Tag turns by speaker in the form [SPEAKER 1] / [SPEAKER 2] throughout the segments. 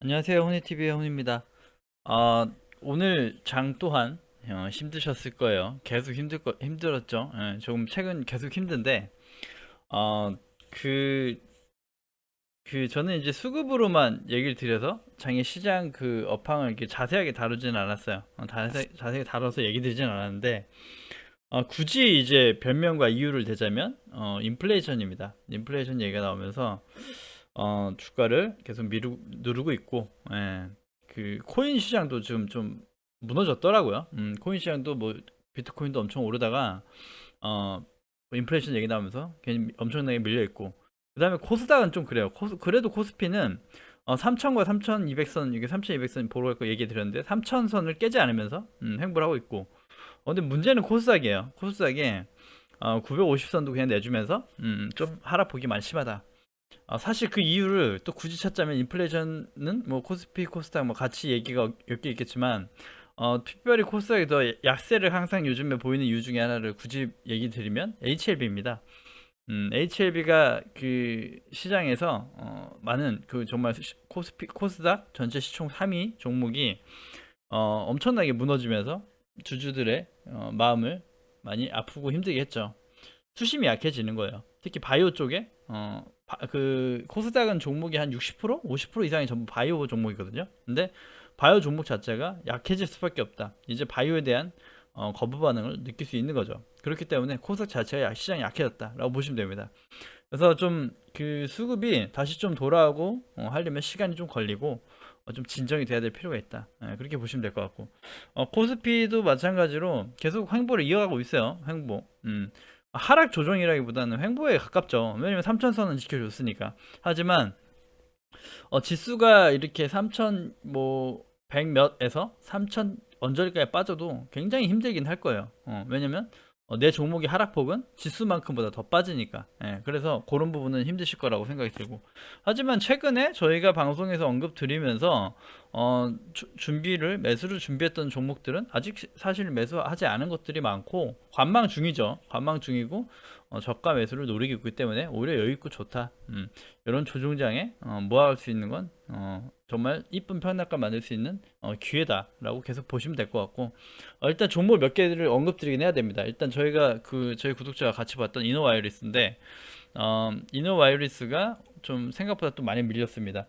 [SPEAKER 1] 안녕하세요. 혼이TV의 혼입니다. 아, 오늘 장 또한 어, 힘드셨을 거예요. 계속 힘들 거, 힘들었죠. 예, 조금 최근 계속 힘든데, 어, 그, 그, 저는 이제 수급으로만 얘기를 드려서 장의 시장 그 업황을 이렇게 자세하게 다루지는 않았어요. 어, 자세, 자세히 다뤄서 얘기 드리진 않았는데, 어, 굳이 이제 변명과 이유를 대자면, 어, 인플레이션입니다. 인플레이션 얘기가 나오면서, 어, 주가를 계속 미루, 누르고 있고, 예, 그 코인 시장도 지금 좀 무너졌더라고요. 음, 코인 시장도 뭐 비트코인도 엄청 오르다가 어, 뭐 인플레이션 얘기 나오면서 엄청나게 밀려 있고, 그 다음에 코스닥은 좀 그래요. 코스, 그래도 코스피는 어, 3,000과 3,200선, 이게 3,200선 보러 갈거 얘기 드렸는데 3,000선을 깨지 않으면서 음, 횡보를 하고 있고, 어, 근데 문제는 코스닥이에요. 코스닥에 어, 950선도 그냥 내주면서 음, 좀 하락폭이 많이 심하다. 아, 사실 그 이유를 또 굳이 찾자면 인플레이션은 뭐 코스피, 코스닥 뭐 같이 얘기가 엮여 있겠지만 어, 특별히 코스닥이 더 약세를 항상 요즘에 보이는 이유 중에 하나를 굳이 얘기 드리면 HLB입니다. 음, HLB가 그 시장에서 어, 많은 그 정말 시- 코스피, 코스닥 전체 시총 3위 종목이 어, 엄청나게 무너지면서 주주들의 어, 마음을 많이 아프고 힘들게 했죠. 수심이 약해지는 거예요. 특히 바이오 쪽에 어, 바- 그 코스닥은 종목이 한 60%, 50% 이상이 전부 바이오 종목이거든요. 근데 바이오 종목 자체가 약해질 수밖에 없다. 이제 바이오에 대한 어, 거부 반응을 느낄 수 있는 거죠. 그렇기 때문에 코스닥 자체가 약- 시장이 약해졌다라고 보시면 됩니다. 그래서 좀 그 수급이 다시 좀 돌아오고 어, 하려면 시간이 좀 걸리고 어, 좀 진정이 돼야 될 필요가 있다. 예, 그렇게 보시면 될 것 같고 어, 코스피도 마찬가지로 계속 횡보를 이어가고 있어요. 횡보. 음. 하락 조정이라기보다는 횡보에 가깝죠. 왜냐면 3천선은 지켜줬으니까. 하지만 어, 지수가 이렇게 3천 뭐 100 몇에서 3천 언저리까지 빠져도 굉장히 힘들긴 할 거예요. 어, 왜냐면 어, 내 종목의 하락폭은 지수만큼보다 더 빠지니까. 예, 그래서 그런 부분은 힘드실 거라고 생각이 들고. 하지만 최근에 저희가 방송에서 언급 드리면서 어, 주- 준비를 매수를 준비했던 종목들은 아직 시- 사실 매수하지 않은 것들이 많고 관망 중이죠. 관망 중이고 어, 저가 매수를 노리고 있기 때문에 오히려 여유 있고 좋다. 음, 이런 조종장에 어, 모아갈 수 있는 건 어, 정말 이쁜 편락가 만들 수 있는 어, 기회다라고 계속 보시면 될 것 같고 어, 일단 종목 몇 개를 언급드리긴 해야 됩니다. 일단 저희가 그 저희 구독자가 같이 봤던 이노와이리스인데 어, 이노와이리스가 좀 생각보다 또 많이 밀렸습니다.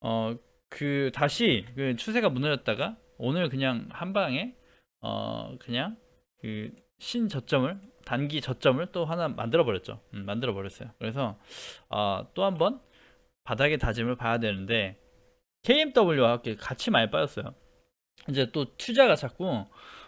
[SPEAKER 1] 어, 그 다시 그 추세가 무너졌다가 오늘 그냥 한 방에 어, 그냥 그 신저점을 단기 저점을 또 하나 만들어 버렸죠. 음, 만들어 버렸어요. 그래서 어, 또 한번 바닥의 다짐을 봐야 되는데 KMW와 함께 같이 많이 빠졌어요. 이제 또 투자가 자꾸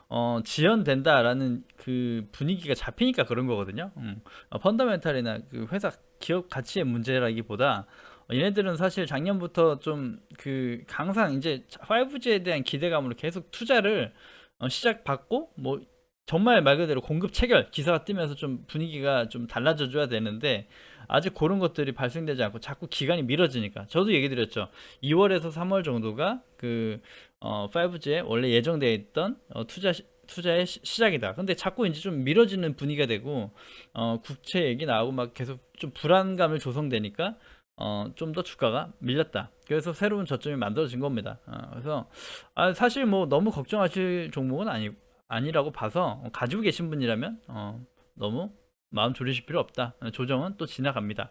[SPEAKER 1] 어, 지연된다라는 그 분위기가 잡히니까 그런 거거든요. 음. 어, 펀더멘탈이나 그 회사 기업 가치의 문제라기보다 어, 얘네들은 사실 작년부터 좀 그 항상 이제 5G에 대한 기대감으로 계속 투자를 어, 시작받고 뭐 정말 말 그대로 공급 체결 기사가 뜨면서 좀 분위기가 좀 달라져 줘야 되는데 아직 그런 것들이 발생되지 않고 자꾸 기간이 미뤄지니까. 저도 얘기 드렸죠. 2월에서 3월 정도가 그 어, 5G에 원래 예정되어 있던 어, 투자 시, 투자의 시, 시작이다. 근데 자꾸 이제 좀 미뤄지는 분위기가 되고 어, 국채 얘기 나오고 막 계속 좀 불안감을 조성되니까 어, 좀 더 주가가 밀렸다. 그래서 새로운 저점이 만들어진 겁니다. 어, 그래서 아, 사실 뭐 너무 걱정하실 종목은 아니 아니라고 봐서 어, 가지고 계신 분이라면 어, 너무 마음 졸이실 필요 없다. 어, 조정은 또 지나갑니다.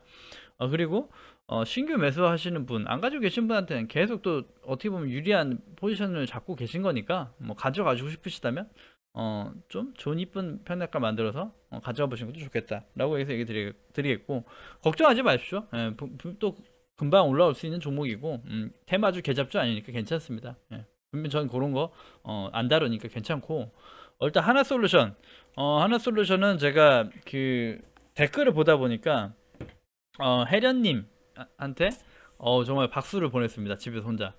[SPEAKER 1] 어, 그리고 어, 신규 매수하시는 분, 안 가지고 계신 분한테는 계속 또 어떻게 보면 유리한 포지션을 잡고 계신 거니까 뭐 가져가지고 싶으시다면 어, 좀 좋은 이쁜 편악가 만들어서 어, 가져가 보시는 것도 좋겠다라고 해서 얘기 드리, 드리 겠고 걱정하지 마십시오. 예, 부- 부- 또 금방 올라올 수 있는 종목이고 음, 테마주 개잡주 아니니까 괜찮습니다. 예. 분명 전 그런 거 어, 안 다루니까 괜찮고 어, 일단 하나 솔루션 어, 하나 솔루션은 제가 그 댓글을 보다 보니까 어, 혜련님한테 어, 정말 박수를 보냈습니다. 집에서 혼자.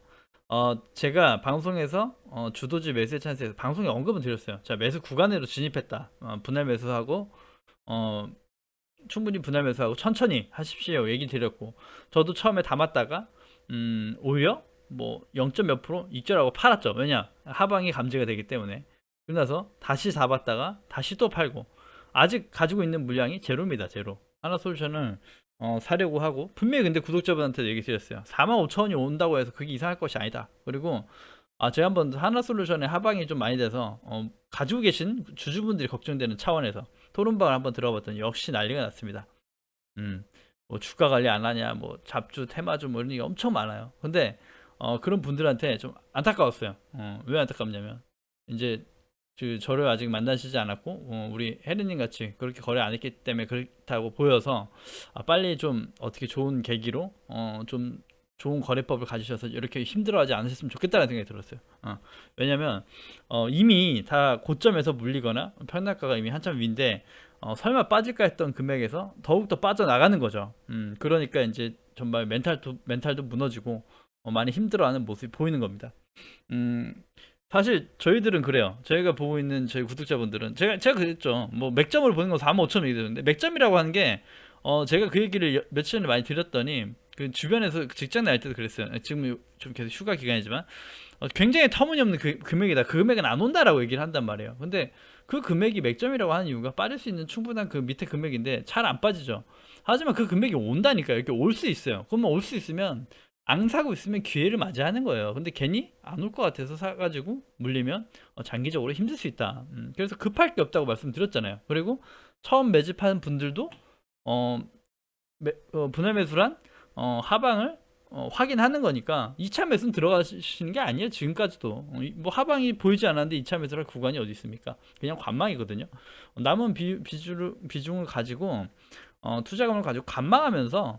[SPEAKER 1] 어, 제가 방송에서 어, 주도지 매수의 찬스에서 방송에 언급은 드렸어요. 자, 매수 구간으로 진입했다. 어, 분할 매수하고 어, 충분히 분할 매수하고 천천히 하십시오. 얘기 드렸고 저도 처음에 담았다가 음, 오히려 뭐 0. 몇 프로 익절하고 팔았죠. 왜냐? 하방이 감지가 되기 때문에. 그러나서 다시 잡았다가 다시 또 팔고 아직 가지고 있는 물량이 제로입니다. 제로. 하나 솔루션은 어, 사려고 하고 분명히 근데 구독자분한테 얘기 드렸어요. 4만 5천 원이 온다고 해서 그게 이상할 것이 아니다. 그리고 아 제가 한번 하나솔루션의 하방이 좀 많이 돼서 어, 가지고 계신 주주분들이 걱정되는 차원에서 토론방을 한번 들어봤더니 역시 난리가 났습니다. 음, 뭐 주가 관리 안 하냐, 뭐 잡주, 테마주 뭐 이런 게 엄청 많아요. 근데 어, 그런 분들한테 좀 안타까웠어요. 어, 왜 안타깝냐면 이제 그 저를 아직 만나시지 않았고 어, 우리 혜린님 같이 그렇게 거래 안 했기 때문에 그렇다고 보여서 아, 빨리 좀 어떻게 좋은 계기로 어, 좀 좋은 거래법을 가지셔서 이렇게 힘들어하지 않으셨으면 좋겠다는 생각이 들었어요. 어, 왜냐면 어, 이미 다 고점에서 물리거나 평단가가 이미 한참 위인데 어, 설마 빠질까 했던 금액에서 더욱더 빠져나가는 거죠. 음, 그러니까 이제 정말 멘탈도 멘탈도 무너지고 어, 많이 힘들어하는 모습이 보이는 겁니다. 음, 사실 저희들은 그래요. 저희가 보고 있는 저희 구독자분들은 제가 제가 그랬죠. 뭐 맥점을 보는 건 4만 5천 원이 되는데 맥점이라고 하는 게 어, 제가 그 얘기를 여- 며칠 전에 많이 드렸더니 그 주변에서 그 직장 다닐 때도 그랬어요. 지금 좀 계속 휴가 기간이지만 어, 굉장히 터무니없는 그 금액이다. 그 금액은 안 온다라고 얘기를 한단 말이에요. 근데 그 금액이 맥점이라고 하는 이유가 빠질 수 있는 충분한 그 밑에 금액인데 잘 안 빠지죠. 하지만 그 금액이 온다니까요. 이렇게 올 수 있어요. 그러면 올 수 있으면 앙 사고 있으면 기회를 맞이하는 거예요. 근데 괜히 안 올 것 같아서 사가지고 물리면 어, 장기적으로 힘들 수 있다. 음, 그래서 급할 게 없다고 말씀드렸잖아요. 그리고 처음 매집하는 분들도 어, 매- 어, 분할 매수란 어, 하방을 어, 확인하는 거니까 2차 매수는 들어가시는 게 아니에요. 지금까지도 어, 이- 뭐 하방이 보이지 않았는데 2차 매수할 구간이 어디 있습니까? 그냥 관망이거든요. 어, 남은 비, 비중을, 비중을 가지고 어, 투자금을 가지고 관망하면서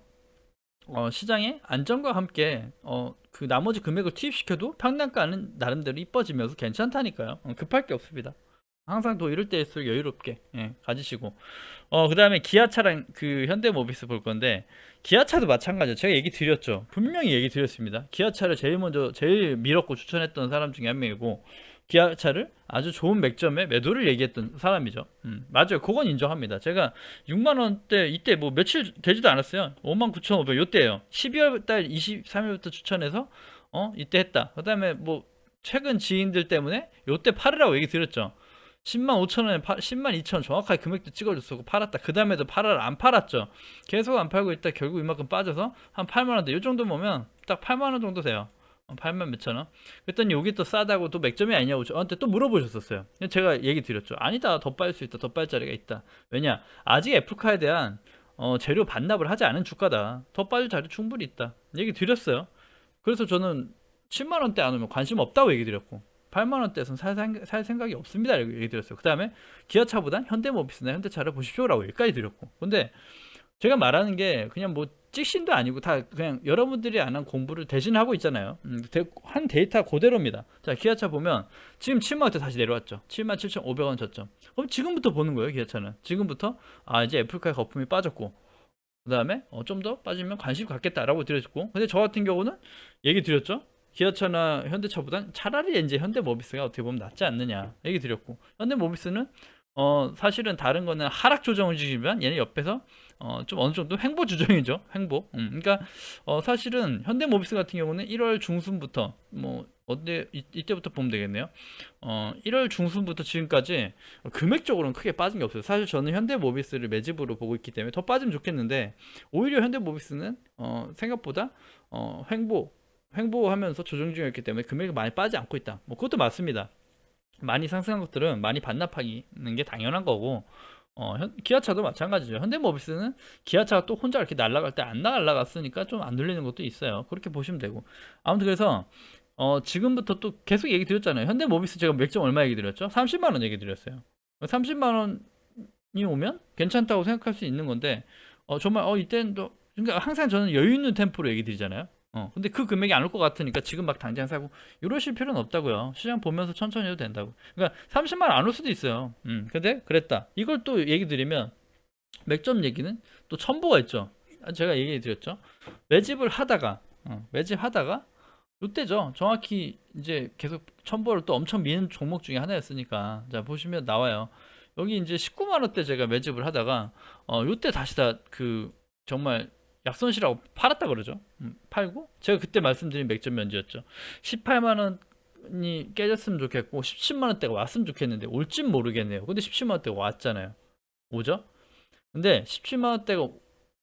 [SPEAKER 1] 어, 시장의 안정과 함께 어, 그 나머지 금액을 투입시켜도 평단가는 나름대로 이뻐지면서 괜찮다니까요. 어, 급할 게 없습니다. 항상 또 이럴 때일수록 여유롭게 예, 가지시고 어 그 다음에 기아차랑 그 현대모비스 볼 건데 기아차도 마찬가지예요. 제가 얘기 드렸죠. 분명히 얘기 드렸습니다. 기아차를 제일 먼저 제일 밀었고 추천했던 사람 중에 한 명이고 기아차를 아주 좋은 맥점에 매도를 얘기했던 사람이죠. 음, 맞아요. 그건 인정합니다. 제가 6만 원대 이때 뭐 며칠 되지도 않았어요. 5만 9,500 요때예요. 12월 달 23일부터 추천해서 어 이때 했다. 그다음에 뭐 최근 지인들 때문에 요때 팔으라고 얘기 드렸죠. 10만 5천 원에 파, 10만 2천 원 정확하게 금액도 찍어줬었고 팔았다. 그 다음에도 팔아라 안 팔았죠. 계속 안 팔고 있다 결국 이만큼 빠져서 한 8만 원대. 요 정도 보면 딱 8만 원 정도 돼요. 어, 8만 몇천 원. 그랬더니 여기 또 싸다고 또 맥점이 아니냐고 저한테 또 물어보셨었어요. 제가 얘기 드렸죠. 아니다. 더 빠질 수 있다. 더 빠질 자리가 있다. 왜냐? 아직 애플카에 대한 어, 재료 반납을 하지 않은 주가다. 더 빠질 자리 충분히 있다. 얘기 드렸어요. 그래서 저는 7만 원대 안 오면 관심 없다고 얘기 드렸고 8만 원대에서는 살, 생- 살 생각이 없습니다. 이렇게 얘기 드렸어요. 그 다음에 기아차보단 현대모비스나 현대차를 보십시오라고 여기까지 드렸고 근데 제가 말하는 게 그냥 뭐 찍신도 아니고 다 그냥 여러분들이 안 한 공부를 대신하고 있잖아요. 음, 데- 한 데이터 그대로입니다. 자, 기아차 보면 지금 7만 원대 다시 내려왔죠. 7만 7,500원 저점. 그럼 지금부터 보는 거예요, 기아차는. 지금부터 아, 이제 애플카의 거품이 빠졌고 그다음에 어, 좀 더 빠지면 관심 갖겠다라고 드렸고 근데 저 같은 경우는 얘기 드렸죠. 기아차나 현대차보단 차라리 이제 현대모비스가 어떻게 보면 낫지 않느냐 얘기 드렸고 현대모비스는 어 사실은 다른 거는 하락 조정이지만 얘는 옆에서 어 좀 어느 정도? 횡보 조정이죠. 횡보. 음, 그러니까 어 사실은 현대모비스 같은 경우는 1월 중순부터 뭐 어때 이, 이때부터 보면 되겠네요. 어 1월 중순부터 지금까지 금액적으로는 크게 빠진 게 없어요. 사실 저는 현대모비스를 매집으로 보고 있기 때문에 더 빠지면 좋겠는데 오히려 현대모비스는 어 생각보다 어 횡보 횡보하면서 조정 중이었기 때문에 금액이 많이 빠지지 않고 있다. 뭐 그것도 맞습니다. 많이 상승한 것들은 많이 반납하는 게 당연한 거고 어, 현- 기아차도 마찬가지죠. 현대모비스는 기아차가 또 혼자 이렇게 날아갈 때 안 날아갔으니까 좀안 들리는 것도 있어요. 그렇게 보시면 되고 아무튼 그래서 어, 지금부터 또 계속 얘기 드렸잖아요. 현대모비스 제가 맥점 얼마 얘기 드렸죠? 30만 원 얘기 드렸어요. 30만 원이 오면 괜찮다고 생각할 수 있는 건데 어, 정말 어 이때는 또 그러니까 항상 저는 여유 있는 템포로 얘기 드리잖아요. 어, 근데 그 금액이 안 올 것 같으니까 지금 막 당장 사고 이러실 필요는 없다고요. 시장 보면서 천천히 해도 된다고. 그러니까 30만 원안올 수도 있어요. 음, 근데 그랬다. 이걸 또 얘기 드리면 맥점 얘기는 또 첨보가 있죠. 아, 제가 얘기 드렸죠. 매집을 하다가 어, 매집하다가 이때죠. 정확히 이제 계속 첨보를 또 엄청 미는 종목 중에 하나였으니까 자 보시면 나와요. 여기 이제 19만 원대 제가 매집을 하다가 어 요때 다시 다 그 정말 약손실하고 팔았다 그러죠. 음, 팔고 제가 그때 말씀드린 맥점 면제였죠. 18만 원이 깨졌으면 좋겠고 17만 원대가 왔으면 좋겠는데 올진 모르겠네요. 근데 17만 원대가 왔잖아요. 오죠? 근데 17만 원대가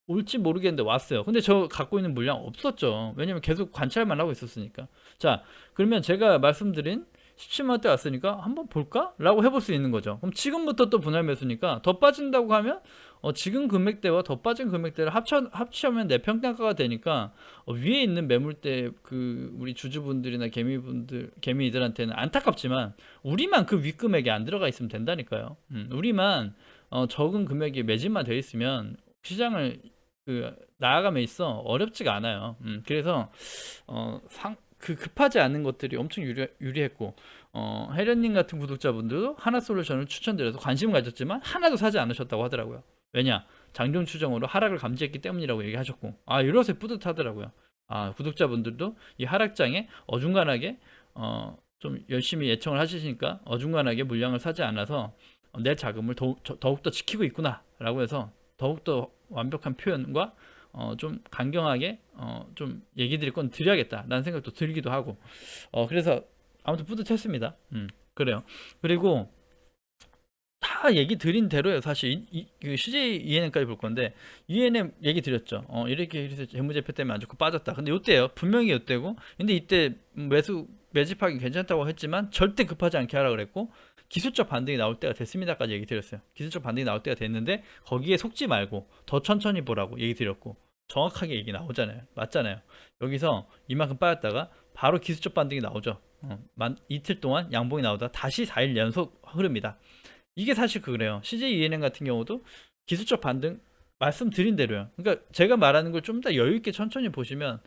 [SPEAKER 1] 올지 모르겠는데 왔어요. 근데 저 갖고 있는 물량 없었죠. 왜냐면 계속 관찰만 하고 있었으니까. 자, 그러면 제가 말씀드린 17만 원대 왔으니까 한번 볼까? 라고 해볼 수 있는 거죠. 그럼 지금부터 또 분할 매수니까 더 빠진다고 하면 어, 지금 금액대와 더 빠진 금액대를 합쳐, 합치면 내 평가가 되니까 어, 위에 있는 매물대 그 우리 주주분들이나 개미분들 개미들한테는 안타깝지만 우리만 그 윗금액에 안 들어가 있으면 된다니까요. 음, 우리만 어, 적은 금액에 매진만 돼 있으면 시장을 그 나아감에 있어 어렵지가 않아요. 음, 그래서 어, 상, 그 급하지 않은 것들이 엄청 유리, 유리했고 어, 혜련님 같은 구독자분들도 하나솔루션을 추천드려서 관심 을 가졌지만 하나도 사지 않으셨다고 하더라고요. 왜냐 장중 추정으로 하락을 감지했기 때문이라고 얘기하셨고 아 이러세 뿌듯하더라고요. 아 구독자분들도 이 하락장에 어중간하게 어, 좀 열심히 예청을 하시니까 어중간하게 물량을 사지 않아서 내 자금을 더욱, 저- 더욱더 지키고 있구나라고 해서 더욱더 완벽한 표현과 어, 좀 강경하게 어, 좀 얘기 드릴 건 드려야겠다라는 생각도 들기도 하고 어, 그래서 아무튼 뿌듯했습니다. 음, 그래요. 그리고 다 얘기 드린 대로예요. 사실 이, 이, 그 CJ ENM까지 볼 건데 ENM 얘기 드렸죠. 어, 이렇게 해서 재무제표 때문에 안 좋고 빠졌다. 근데 이때요. 분명히 이때고. 근데 이때 매수 매집하기 괜찮다고 했지만 절대 급하지 않게 하라 그랬고 기술적 반등이 나올 때가 됐습니다까지 얘기 드렸어요. 기술적 반등이 나올 때가 됐는데 거기에 속지 말고 더 천천히 보라고 얘기 드렸고 정확하게 얘기 나오잖아요. 맞잖아요. 여기서 이만큼 빠졌다가 바로 기술적 반등이 나오죠. 어, 만, 이틀 동안 양봉이 나오다 다시 4일 연속 흐릅니다. 이게 사실 그래요. CJ ENM 같은 경우도 기술적 반등 말씀드린 대로요. 그러니까 제가 말하는 걸 좀 더 여유 있게 천천히 보시면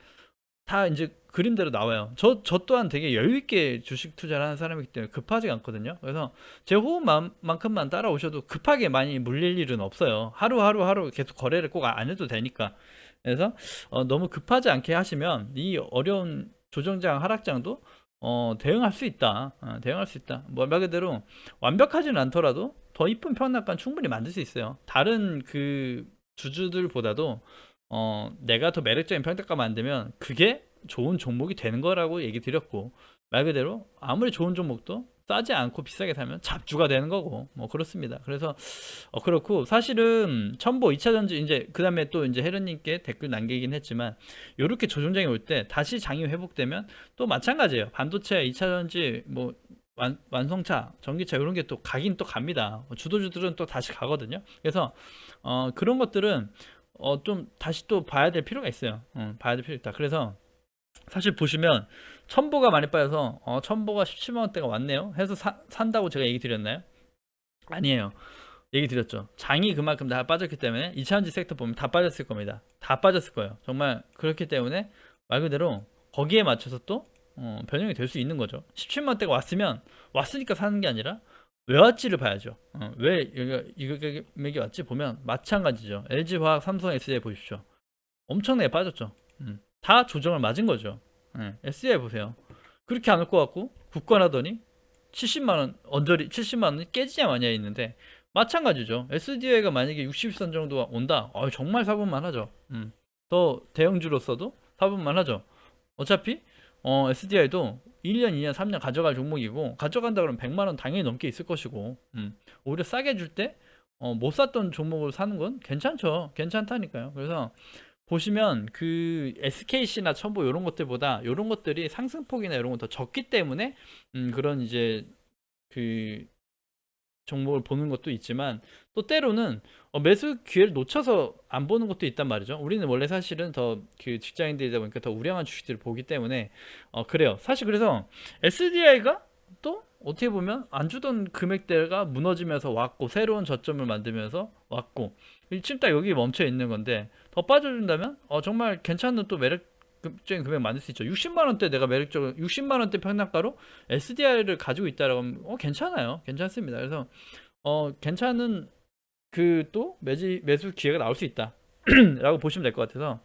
[SPEAKER 1] 다 이제 그림대로 나와요. 저, 저 또한 되게 여유 있게 주식 투자를 하는 사람이기 때문에 급하지 않거든요. 그래서 제 호흡만큼만 따라오셔도 급하게 많이 물릴 일은 없어요. 하루하루 하루 계속 거래를 꼭 안 해도 되니까. 그래서 어, 너무 급하지 않게 하시면 이 어려운 조정장 하락장도 어, 대응할 수 있다. 어, 대응할 수 있다. 뭐 말 그대로 완벽하지는 않더라도 더 이쁜 평락관 충분히 만들 수 있어요. 다른 그 주주들보다도 어, 내가 더 매력적인 평가가 만들면 그게 좋은 종목이 되는 거라고 얘기 드렸고 말 그대로 아무리 좋은 종목도 싸지 않고 비싸게 사면 잡주가 되는 거고 뭐 그렇습니다. 그래서 어 그렇고 사실은 첨보 2차 전지 이제 그 다음에 또 이제 혜련님께 댓글 남기긴 했지만 요렇게 조정장이 올 때 다시 장이 회복되면 또 마찬가지예요. 반도체 2차 전지 뭐 완, 완성차, 전기차 이런 게 또 가긴 또 갑니다. 주도주들은 또 다시 가거든요. 그래서 어 그런 것들은 어 좀 다시 또 봐야 될 필요가 있어요. 어, 봐야 될 필요 있다. 그래서 사실 보시면 첨보가 많이 빠져서 어, 첨보가 17만 원대가 왔네요. 해서 사- 산다고 제가 얘기 드렸나요? 아니에요. 얘기 드렸죠. 장이 그만큼 다 빠졌기 때문에 2차전지 섹터 보면 다 빠졌을 겁니다. 다 빠졌을 거예요. 정말 그렇기 때문에 말 그대로 거기에 맞춰서 또 어, 변형이 될 수 있는 거죠. 17만 원대가 왔으면 왔으니까 사는 게 아니라 왜 왔지를 봐야죠. 어, 왜 여기가 이 금액이 왔지 보면 마찬가지죠. LG화학, 삼성, SDI 보십시오. 엄청나게 빠졌죠. 음, 다 조정을 맞은 거죠. 예, SDI 보세요. 그렇게 안 올 것 같고 굳건하더니 70만 원 언저리 70만 원이 깨지냐 마냐 있는데 마찬가지죠. SDI가 만약에 60선 정도 온다. 어, 정말 사볼만 하죠. 음, 더 대형주로서도 사볼만 하죠. 어차피 어, SDI도 1년, 2년, 3년 가져갈 종목이고 가져간다 그러면 100만 원 당연히 넘게 있을 것이고 음, 오히려 싸게 줄때 어, 못 샀던 종목을 사는 건 괜찮죠. 괜찮다니까요. 그래서 보시면 그 SKC나 첨보 이런 것들보다 이런 것들이 상승폭이나 이런 건 더 적기 때문에 음, 그런 이제 그 종목을 보는 것도 있지만 또 때로는 어, 매수 기회를 놓쳐서 안 보는 것도 있단 말이죠. 우리는 원래 사실은 더 그 직장인들이다 보니까 더 우량한 주식들을 보기 때문에 어 그래요. 사실 그래서 SDI가 또 어떻게 보면 안 주던 금액대가 무너지면서 왔고 새로운 저점을 만들면서 왔고 지금 딱 여기 멈춰 있는 건데 더 빠져준다면 어 정말 괜찮은 또 매력적인 금액 만들 수 있죠. 60만 원대 내가 매력적인 60만 원대 평당가로 SDI를 가지고 있다라고 하면 어 괜찮아요. 괜찮습니다. 그래서 어 괜찮은 그 또 매지 매수 기회가 나올 수 있다라고 보시면 될 것 같아서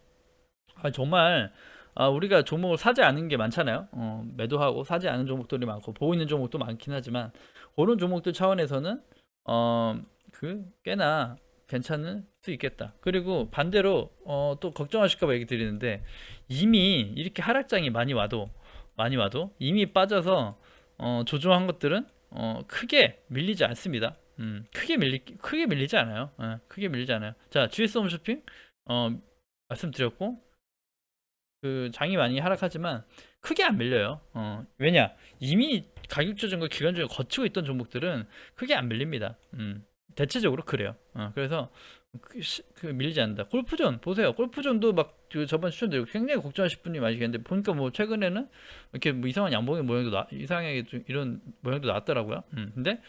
[SPEAKER 1] 아, 정말 아, 우리가 종목을 사지 않은 게 많잖아요. 어, 매도하고 사지 않은 종목들이 많고 보고 있는 종목도 많긴 하지만 그런 종목들 차원에서는 어, 그 꽤나 괜찮을 수 있겠다. 그리고 반대로 어, 또 걱정하실까봐 얘기 드리는데 이미 이렇게 하락장이 많이 와도 많이 와도 이미 빠져서 어, 조정한 것들은 어, 크게 밀리지 않습니다. 음, 크게 밀리 크게 밀리지 않아요. 예, 크게 밀리지 않아요. 자, GS 홈쇼핑 어, 말씀드렸고 그 장이 많이 하락하지만 크게 안 밀려요. 어, 왜냐 이미 가격 조정과 기간 조정 거치고 있던 종목들은 크게 안 밀립니다. 음, 대체적으로 그래요. 어, 그래서 그, 시- 그 밀리지 않는다. 골프존 보세요. 골프존도 막 그 저번 추천드리고 굉장히 걱정하실 분이 많이 계는데 보니까 뭐 최근에는 이렇게 뭐 이상한 양봉의 모양도 나, 이상하게 좀 이런 모양도 나왔더라고요. 음, 근데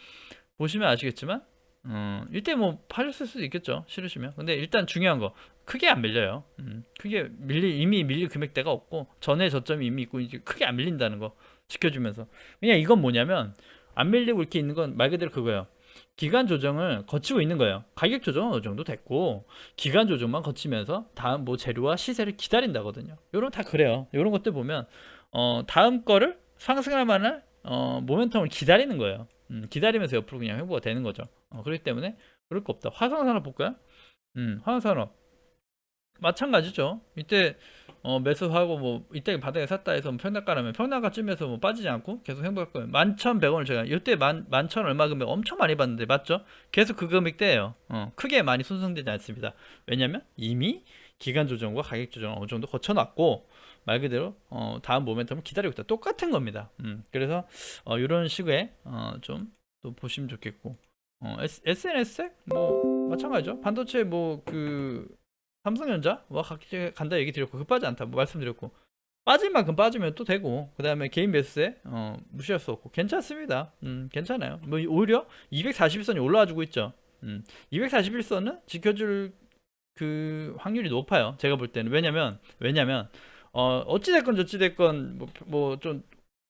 [SPEAKER 1] 보시면 아시겠지만 어, 이때 뭐 파셨을 수도 있겠죠. 싫으시면. 근데 일단 중요한 거 크게 안 밀려요. 음, 크게 밀리 이미 밀릴 금액대가 없고 전에 저점이 이미 있고 이제 크게 안 밀린다는 거 지켜주면서 그냥 이건 뭐냐면 안 밀리고 이렇게 있는 건 말 그대로 그거예요. 기간 조정을 거치고 있는 거예요. 가격 조정은 어느 정도 됐고 기간 조정만 거치면서 다음 뭐 재료와 시세를 기다린다거든요. 요런 다 그래요. 요런 것들 보면 어, 다음 거를 상승할 만한 어, 모멘텀을 기다리는 거예요. 음, 기다리면서 옆으로 그냥 회복가 되는 거죠. 어, 그렇기 때문에 그럴 거 없다. 화성산업 볼까요? 음, 화성산업 마찬가지죠. 이때 어, 매수하고 뭐 이때 바닥에 샀다 해서 뭐 평단가라면 평단가쯤에서 뭐 빠지지 않고 계속 행복할 거예요. 만천 백 원을 제가 이때 만 만천 얼마 금액 엄청 많이 받는데 맞죠? 계속 그 금액대예요. 어, 크게 많이 손상되지 않습니다. 왜냐면 이미 기간 조정과 가격 조정을 어느 정도 거쳐놨고 말 그대로 어, 다음 모멘텀을 기다리고 있다. 똑같은 겁니다. 음, 그래서 어, 이런 식의 어, 좀 또 보시면 좋겠고 어, SNS 뭐 마찬가지죠. 반도체 뭐그 삼성전자 뭐 각기 간다 얘기 드렸고 급하지 않다 뭐 말씀드렸고 빠질 만큼 빠지면 또 되고 그 다음에 개인 매수세 어, 무시할 수 없고 괜찮습니다. 음, 괜찮아요. 뭐 오히려 241선이 올라와주고 있죠. 음, 241선은 지켜줄 그 확률이 높아요. 제가 볼 때는 왜냐면 왜냐면 어 어찌 됐건 저찌 됐건 뭐좀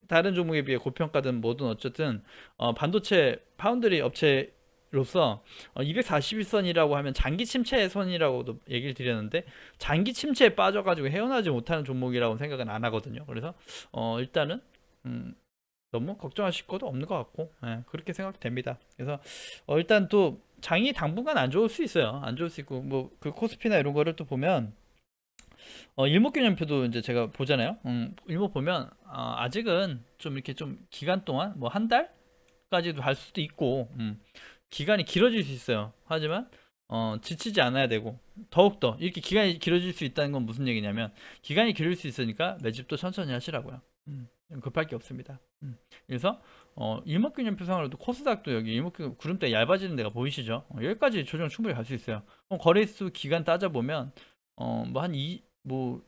[SPEAKER 1] 다른 종목에 비해 고평가든 뭐든 어쨌든 어 반도체 파운드리 업체 로서 어 241선이라고 하면 장기 침체의 선이라고도 얘기를 드렸는데 장기 침체에 빠져가지고 헤어나지 못하는 종목이라고 생각은 안 하거든요. 그래서 어 일단은 음 너무 걱정하실 것도 없는 것 같고 예, 그렇게 생각됩니다. 그래서 어 일단 또 장이 당분간 안 좋을 수 있어요. 안 좋을 수 있고 뭐 그 코스피나 이런 거를 또 보면 어 일목균형표도 이제 제가 보잖아요. 음, 일목 보면 어, 아직은 좀 이렇게 좀 기간 동안 뭐 한 달까지도 갈 수도 있고 음, 기간이 길어질 수 있어요. 하지만 어, 지치지 않아야 되고 더욱더 이렇게 기간이 길어질 수 있다는 건 무슨 얘기냐면 기간이 길을 수 있으니까 매집도 천천히 하시라고요. 음, 급할 게 없습니다. 음, 그래서 어, 일목균형표상으로도 코스닥도 여기 일목균 구름대 얇아지는 데가 보이시죠? 어, 여기까지 조정 충분히 갈 수 있어요. 거래수 기간 따져 보면 어, 뭐한이뭐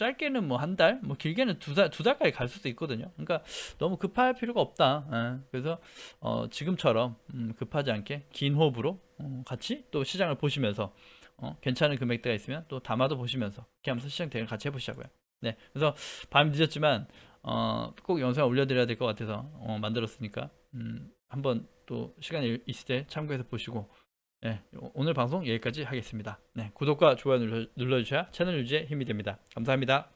[SPEAKER 1] 짧게는 뭐 한 달, 뭐 길게는 두 달, 두 달까지 갈 수도 있거든요. 그러니까 너무 급할 필요가 없다. 예, 그래서 어, 지금처럼 음, 급하지 않게 긴 호흡으로 어, 같이 또 시장을 보시면서 어, 괜찮은 금액대가 있으면 또 담아도 보시면서 이렇게 하면서 시장 대응 같이 해보시자고요. 네, 그래서 밤 늦었지만 어, 꼭 영상을 올려드려야 될 것 같아서 어, 만들었으니까 음, 한번 또 시간이 있을 때 참고해서 보시고 네, 오늘 방송 여기까지 하겠습니다. 네, 구독과 좋아요 눌러, 눌러주셔야 채널 유지에 힘이 됩니다. 감사합니다.